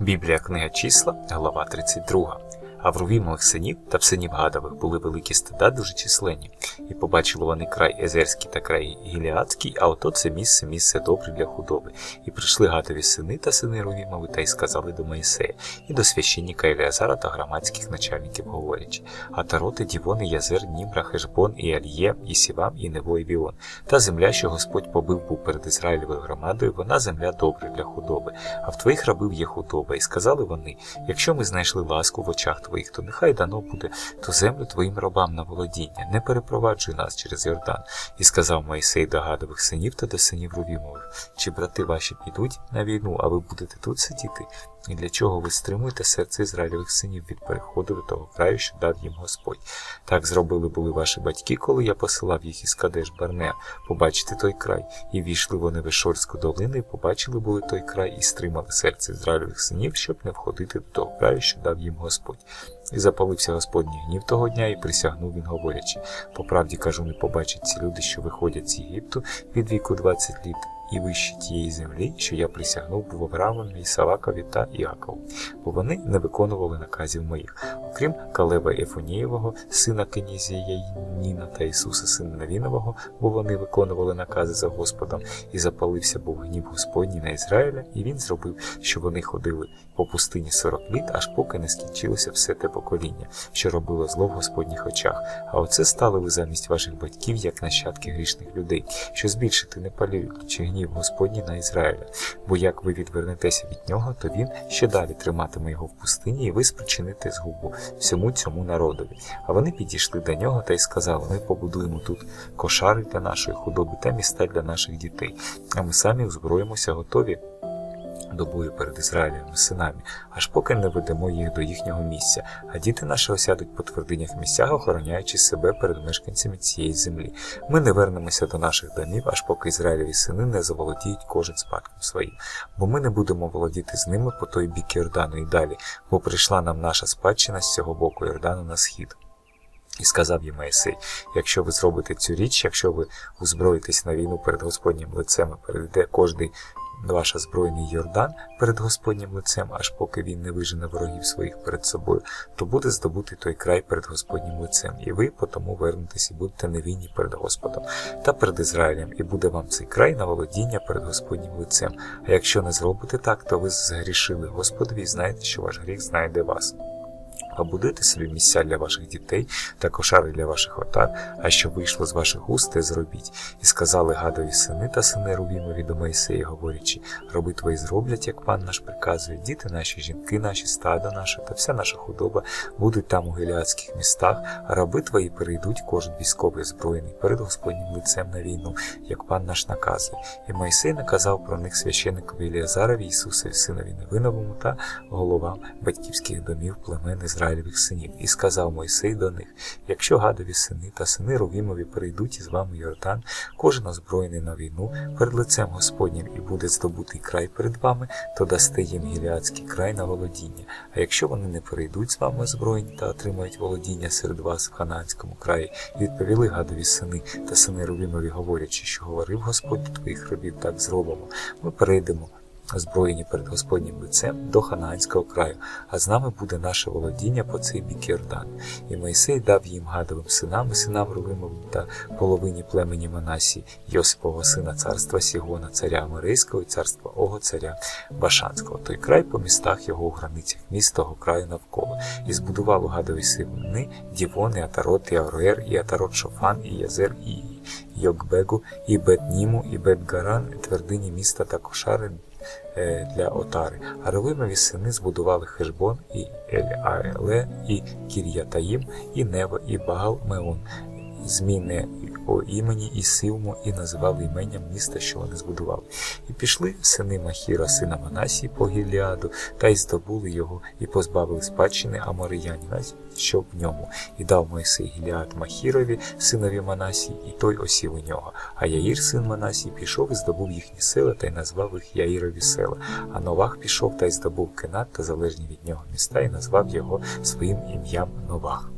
Біблія книга числа, глава 32. А в Рувімових синів та в синів Гадових були великі стада дуже численні, і побачили вони край Езерський та край Гіліадський, а ото це місце, місце добре для худоби. І прийшли Гадові сини та сини Рувімови, та й сказали до Моїсея, і до священника Еліазара та громадських начальників говорячи, а тароти, Дівони, Язер, Німра, Хешбон, і Альє, і Сівам, і Нево, Віон. Та земля, що Господь побив був перед Ізраїлевою громадою, вона земля добра для худоби, а в твоїх рабів є худоба. І сказали вони: якщо ми знайшли ласку в очах твоїх, то нехай дано буде ту землю твоїм рабам на володіння, не перепроваджуй нас через Йордан. І сказав Моїсей до гадових синів та до синів Рувімових, чи брати ваші підуть на війну, а ви будете тут сидіти? І для чого ви стримуєте серце Ізраїльових синів від переходу до того краю, що дав їм Господь? Так зробили були ваші батьки, коли я посилав їх із Кадеш Барнеа, побачити той край, і війшли вони в Ешорську долину, і побачили були той край, і стримали серце Ізраїльових синів, щоб не входити до того краю, що дав їм Господь. І запалився Господній гнів того дня, і присягнув він, говорячи: по правді кажу, не побачать ці люди, що виходять з Єгипту від віку 20 літ, і вище тієї землі, що я присягнув був Авраамові, Ісавакові та Іакову, бо вони не виконували наказів моїх, окрім Калева Ефонієвого, сина Кенізія Ніна та Ісуса, сина Навінового, бо вони виконували накази за Господом, і запалився був гнів Господній на Ізраїля, і він зробив, що вони ходили по пустині 40 літ, аж поки не скінчилося все те покоління, що робило зло в Господніх очах. А оце стали ви замість ваших батьків, як нащадки грішних людей, що збільшити не палючи гнів Господній на Ізраїля. Бо як ви відвернетеся від нього, то він ще далі триматиме його в пустині, і ви спричините згубу всьому цьому народові. А вони підійшли до нього та й сказали: Ми побудуємо тут кошари для нашої худоби та міста для наших дітей, а ми самі озброїмося готові до бою перед Ізраїлем синами, аж поки не ведемо їх до їхнього місця, а діти наші осядуть по твердинях місцях, охороняючи себе перед мешканцями цієї землі. Ми не вернемося до наших домів, аж поки Ізраїлеві сини не заволодіють кожен спадком своїм, бо ми не будемо володіти з ними по той бік Йордану і далі, бо прийшла нам наша спадщина з цього боку Йордану на схід. І сказав їм Моїсей, якщо ви зробите цю річ, якщо ви озброїтесь на війну перед Господнім лицем і перейде кожний ваш збройний Йордан перед Господнім лицем, аж поки він не вижене ворогів своїх перед собою, то буде здобутий той край перед Господнім лицем, і ви потому вернетесь і будете невинні перед Господом та перед Ізраїлем, і буде вам цей край на володіння перед Господнім лицем. А якщо не зробите так, то ви згрішили Господові і знаєте, що ваш гріх знайде вас. Побудуйте собі місця для ваших дітей та кошари для ваших отар, а що вийшло з ваших уст, те зробіть. І сказали гадові сини та сини Рувімові до Моїсея, говорячи, роби твої зроблять, як пан наш приказує, діти наші, жінки наші, стадо наше та вся наша худоба будуть там у гіліадських містах, а раби твої перейдуть кожен військовий озброєний перед Господнім лицем на війну, як пан наш наказує. І Моїсей наказав про них священникові Еліазарові, Ісусові, синові Невиновому та головам батьківських домів племен Ізраїльових синів, і сказав Мойсей до них: якщо гадові сини та сини Ровімові перейдуть із вами Йордан, кожен озброєний на війну перед лицем Господнім і буде здобутий край перед вами, то дасте їм гіліадський край на володіння. А якщо вони не перейдуть з вами озброєні та отримають володіння серед вас в Ханаанському краї, відповіли гадові сини та сини Ровімові, говорячи, що говорив Господь до твоїх рабів, так зробимо. Ми перейдемо озброєні перед Господнім лицем до Ханаанського краю, а з нами буде наше володіння по цей бік Йордану. І Мойсей дав їм гадовим синам і синам Рувимовим та половині племені Манасії, Йосипового сина царства Сігона, царя Аморейського і царства Ого, царя Башанського. Той край по містах його у границях міст того краю навколо. І збудував у гадові сини Дівони, Атарот, і Авроер, і Атарот Шофан, і Язер, і Йокбегу, і Бет-Німу, і Бет-Гаран, твердині міста та кошари для отари. А сини збудували Хешбон, і Ель-Але, і Кір'ятаїм, і Нево, і Багал Меон. Зміни о імені і Силму, і називали іменням міста, що вони збудували. І пішли сини Махіра, сина Манасії по Гіліаду, та й здобули його, і позбавили спадщини Аморіянів, що в ньому, і дав Мойсей Гіліад Махірові, синові Манасії, і той осів у нього. А Яїр, син Манасії, пішов і здобув їхні села, та й назвав їх Яїрові села. А Новах пішов та й здобув Кенат та залежні від нього міста, і назвав його своїм ім'ям Новах.